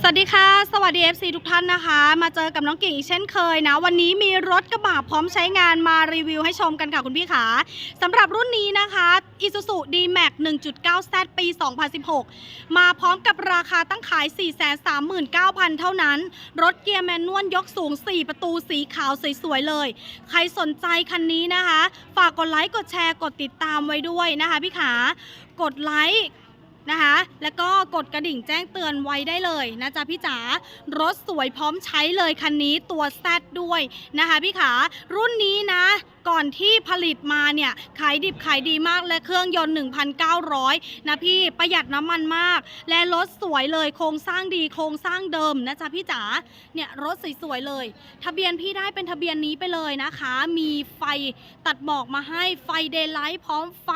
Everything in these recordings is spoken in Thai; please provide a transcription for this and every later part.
สวัสดีค่ะ สวัสดี FC ทุกท่านนะคะ มาเจอกับน้องกิ่งอีกเช่นเคยนะ วันนี้มีรถกระบะพร้อมใช้งานมารีวิวให้ชมกันค่ะคุณพี่ขาสำหรับรุ่นนี้นะคะ Isuzu D-Max 1.9 Z ปี 2016 มาพร้อมกับราคาตั้งขาย 439,000 เท่านั้น รถเกียร์แมนนวลยกสูง 4 ประตูสีขาวสวยๆเลย ใครสนใจคันนี้นะคะ ฝากกดไลค์กดแชร์กดติดตามไว้ด้วยนะคะพี่ขากดไลค์ นะคะ แล้วก็กดกระดิ่งแจ้งเตือนไว้ได้เลยนะจ๊ะพี่จ๋ารถสวยพร้อมใช้เลยคันนี้ตัวแซดด้วยนะคะพี่ขารุ่นนี้นะ ก่อนที่ผลิตมาเนี่ยขายดิบขายดีมากและเครื่องยนต์ 1,900 นะพี่ประหยัดน้ำมันมาก และรถสวยเลยโครงสร้างดีโครงสร้างเดิมนะจ๊ะพี่จ๋าเนี่ยรถสวยๆเลย ทะเบียนพี่ได้เป็นทะเบียนนี้ไปเลยนะคะ มีไฟตัดหมอกมาให้ไฟเดย์ไลท์พร้อมไฟ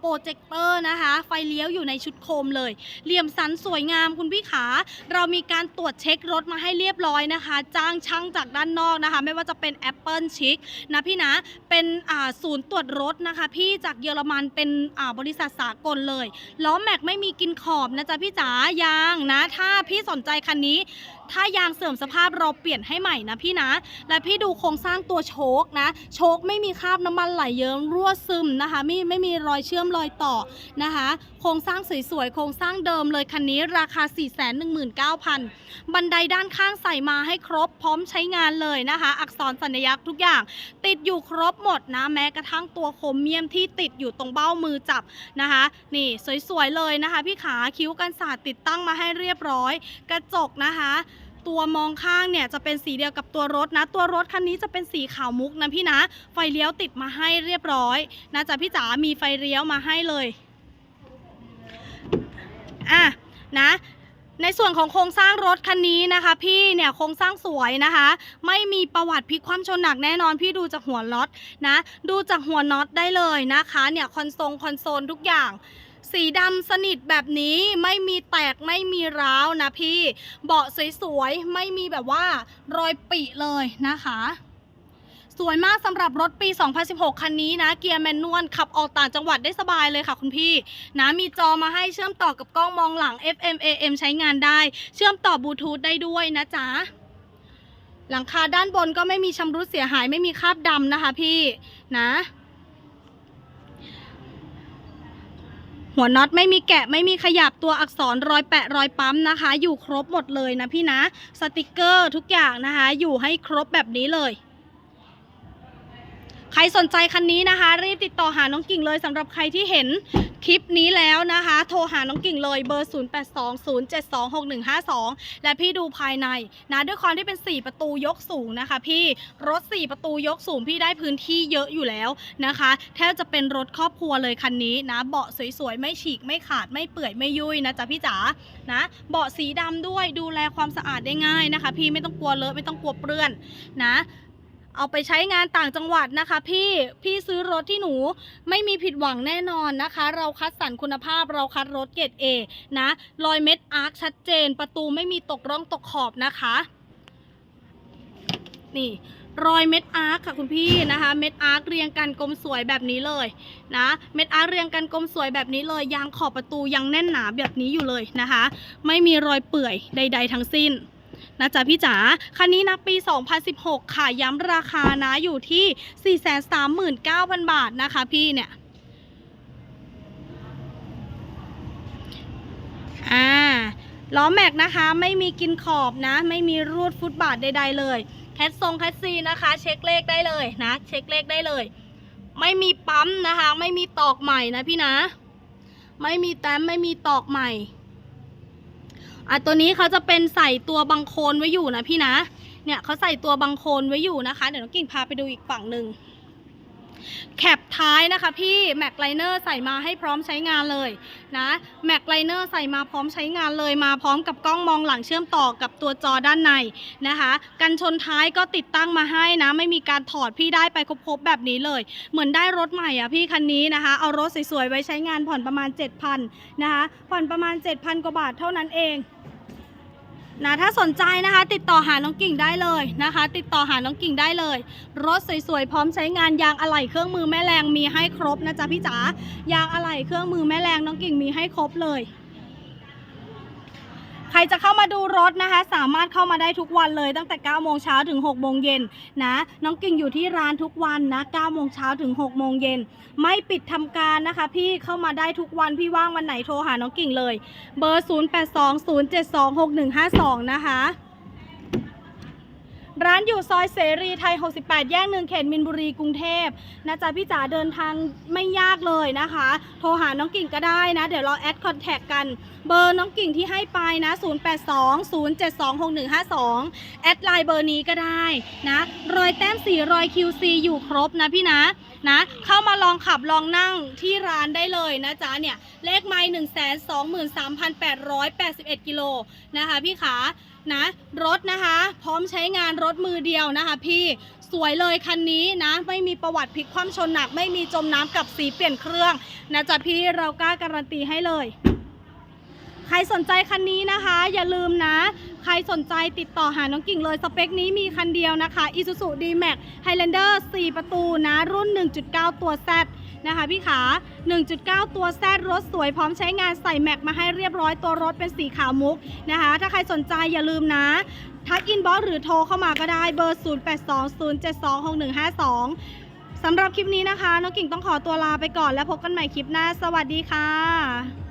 โปรเจคเตอร์นะคะ ไฟเลี้ยวอยู่ในชุดโคมเลย เหลี่ยมสันสวยงามคุณพี่ขา เรามีการตรวจเช็ครถมาให้เรียบร้อยนะคะ จ้างช่างจากด้านนอกนะคะ ไม่ว่าจะเป็น Apple Chic นะพี่นะเเป็นศูนย์ตรวจรถนะคะ พี่จากเยอรมันเป็นบริษัทสากลเลยล้อแม็กไม่มีกินขอบนะจ๊ะพี่จ๋ายางนะ ถ้าพี่สนใจคันนี้ ถ้ายางเสื่อมสภาพเราเปลี่ยนให้ใหม่นะพี่นะ และพี่ดูโครงสร้างตัวโชคนะ โชคไม่มีคราบน้ำมันไหลเยิ้มรั่วซึมนะคะ ไม่ไม่มีรอยเชื่อมรอยต่อนะคะ โครงสร้างสวยๆโครงสร้างเดิมเลยคันนี้ราคา 419,000 บันไดด้านข้างใส่มาให้ครบพร้อมใช้งานเลยนะคะ อักษรสัญลักษณ์ทุกอย่าง ติดอยู่ครบหมดนะแม้กระทั่งตัวโคมเมียมที่ติดอยู่ตรงเบ้ามือจับนะคะ นี่สวยๆเลยนะคะ พี่ขาคิ้วกันศาสตร์ติดตั้งมาให้เรียบร้อย กระจกนะคะตัวมองข้างเนี่ยจะเป็นสีเดียวกับตัวรถนะ ตัวรถคันนี้จะเป็นสีขาวมุกนะพี่นะ ไฟเลี้ยวติดมาให้เรียบร้อยนะจ๊ะพี่จ๋ามีไฟเลี้ยวมาให้เลย อะนะ ในส่วนของโครงสร้างรถคันนี้นะคะ พี่เนี่ยโครงสร้างสวยนะคะ ไม่มีประวัติพลิกคว่ำชนหนักแน่นอนพี่ดูจากหัวน็อตนะ ดูจากหัวน็อตได้เลยนะคะเนี่ยคอนโซลคอนโซลทุกอย่าง สีดำสนิทแบบนี้ไม่มีแตกไม่มีร้าวนะพี่ เบาะสวยๆ ไม่มีแบบว่ารอยปิเลยนะคะ สวยมากสำหรับรถปี 2016 คันนี้นะ เกียร์แมนนวลขับออกต่างจังหวัดได้สบายเลยค่ะคุณพี่ นะมีจอมาให้เชื่อมต่อกับกล้องมองหลัง FM AM ใช้งานได้ เชื่อมต่อบลูทูธได้ด้วยนะจ๊ะหลังคาด้านบนก็ไม่มีชำรุดเสียหายไม่มีคราบดำนะคะพี่นะหัวน็อตไม่มีแกะไม่มีขยับตัวอักษรรอยแปะรอยปั๊มนะคะ อยู่ครบหมดเลยนะพี่นะ สติกเกอร์ทุกอย่างนะคะ อยู่ให้ครบแบบนี้เลย ใครสนใจคันนี้นะคะ รีบติดต่อหาน้องกิ่งเลยสำหรับใครที่เห็นคลิปนี้แล้วนะคะ โทรหาน้องกิ่งเลยเบอร์ 0820726152 และพี่ดูภายในนะด้วยความที่เป็น 4 ประตูยกสูงนะคะ พี่รถ 4 ประตูยกสูงพี่ได้พื้นที่เยอะอยู่แล้วนะคะแทบจะเป็นรถครอบครัวเลยคันนี้นะ เบาะสวยๆ ไม่ฉีกไม่ขาดไม่เปื่อยไม่ยุ่ยนะจ๊ะพี่จ๋านะ เบาะสีดำด้วยดูแลความสะอาดได้ง่ายนะคะ พี่ไม่ต้องกลัวเลอะไม่ต้องกลัวเปื้อนนะ เอาไปใช้งานต่างจังหวัดนะคะ พี่พี่ซื้อรถที่หนูไม่มีผิดหวังแน่นอนนะคะ เราคัดสรรคุณภาพเราคัดรถเกรด A นะรอยเม็ดอาร์คชัดเจน ประตูไม่มีตกร่องตกขอบนะคะ นี่รอยเม็ดอาร์คค่ะคุณพี่นะคะ เม็ดอาร์คเรียงกันกลมสวยแบบนี้เลยนะเม็ดอาร์คเรียงกันกลมสวยแบบนี้เลย ยางขอบประตูยังแน่นหนาแบบนี้อยู่เลยนะคะ ไม่มีรอยเปื่อยใด ๆ ทั้งสิ้น นะจ๊ะพี่จ๋าคันนี้นะปี 2016 ค่ะย้ำราคานะอยู่ที่ 439,000 บาทนะคะพี่เนี่ยอ่าล้อแม็กนะคะไม่มีกินขอบนะ ไม่มีรูดฟุตบาทใดๆเลยแคททรงแคทซีนะคะ เช็คเลขได้เลยนะ เช็คเลขได้เลย ไม่มีปั๊มนะคะ ไม่มีตอกใหม่นะพี่นะ ไม่มีแต้มไม่มีตอกใหม่ อะตัวนี้เขาจะเป็นใส่ตัวบังโคลนไว้อยู่นะพี่นะ เนี่ยเขาใส่ตัวบังโคลนไว้อยู่นะคะ เดี๋ยวน้องกิ่งพาไปดูอีกฝั่งหนึ่งแคปท้ายนะคะพี่แม็กไลเนอร์ใส่มาให้พร้อมใช้งานเลยนะแม็กไลเนอร์ใส่มาพร้อมใช้งานเลยมาพร้อมกับกล้องมองหลังเชื่อมต่อกับตัวจอด้านในนะคะกันชนท้ายก็ติดตั้งมาให้นะ ไม่มีการถอดพี่ได้ไปครบๆแบบนี้เลย เหมือนได้รถใหม่อะพี่คันนี้นะคะ เอารถสวยๆไว้ใช้งานผ่อนประมาณ 7,000นะคะผ่อนประมาณ 7,000 กว่าบาทเท่านั้นเอง นะถ้าสนใจนะคะ ติดต่อหาน้องกิ่งได้เลยนะคะ ติดต่อหาน้องกิ่งได้เลย รถสวยๆ พร้อมใช้งานยางอะไหล่เครื่องมือแม่แรงมีให้ครบนะจ๊ะพี่จ๋ายางอะไหล่เครื่องมือแม่แรงน้องกิ่งมีให้ครบเลย ใครจะเข้ามาดูรถนะคะ สามารถเข้ามาได้ทุกวันเลยตั้งแต่9โมงเช้าถึง6โมงเย็นนะ น้องกิ่งอยู่ที่ร้านทุกวันนะ9โมงเช้าถึง6โมงเย็นไม่ปิดทำการนะคะ พี่เข้ามาได้ทุกวันพี่ว่างวันไหนโทรหาน้องกิ่งเลย เบอร์ 0820726152 นะคะ ร้านอยู่ซอยเสรีไทย 68 แยกหนึ่งเขตมินบุรีกรุงเทพนะจ๊ะพี่จ๋าเดินทางไม่ยากเลยนะคะ โทรหาน้องกิ่งก็ได้นะ เดี๋ยวเราแอดคอนแทคกัน เบอร์น้องกิ่งที่ให้ไปนะ 0820726152 แอดไลน์เบอร์นี้ก็ได้นะ รอยแต้มสีรอย QC อยู่ครบนะพี่นะนะเข้ามาลองขับลองนั่งที่ร้านได้เลยนะจ๊ะเนี่ยเลขไม้1 2 3 8 8 1กิโลนะคะพี่ขา นะ รถนะคะ พร้อมใช้งานรถมือเดียวนะคะพี่สวยเลยคันนี้นะ ไม่มีประวัติพลิกคว่ำชนหนัก ไม่มีจมน้ำกับสีเปลี่ยนเครื่องนะจ๊ะพี่เรากล้าการันตีให้เลย ใครสนใจคันนี้นะคะ อย่าลืมนะ ใครสนใจติดต่อหาน้องกิ่งเลย สเปคนี้มีคันเดียวนะคะ Isuzu D-Max Highlander 4 ประตูนะ รุ่น 1.9 ตัว Z นะคะพี่ขา 1.9 ตัวแซดรถสวยพร้อมใช้งานใส่แม็กมาให้เรียบร้อยตัวรถเป็นสีขาวมุกนะคะ ถ้าใครสนใจอย่าลืมนะทักอินบ็อกหรือโทรเข้ามาก็ได้เบอร์ 0820726152สำหรับคลิปนี้นะคะน้องกิ่งต้องขอตัวลาไปก่อนแล้วพบกันใหม่คลิปหน้า สวัสดีค่ะ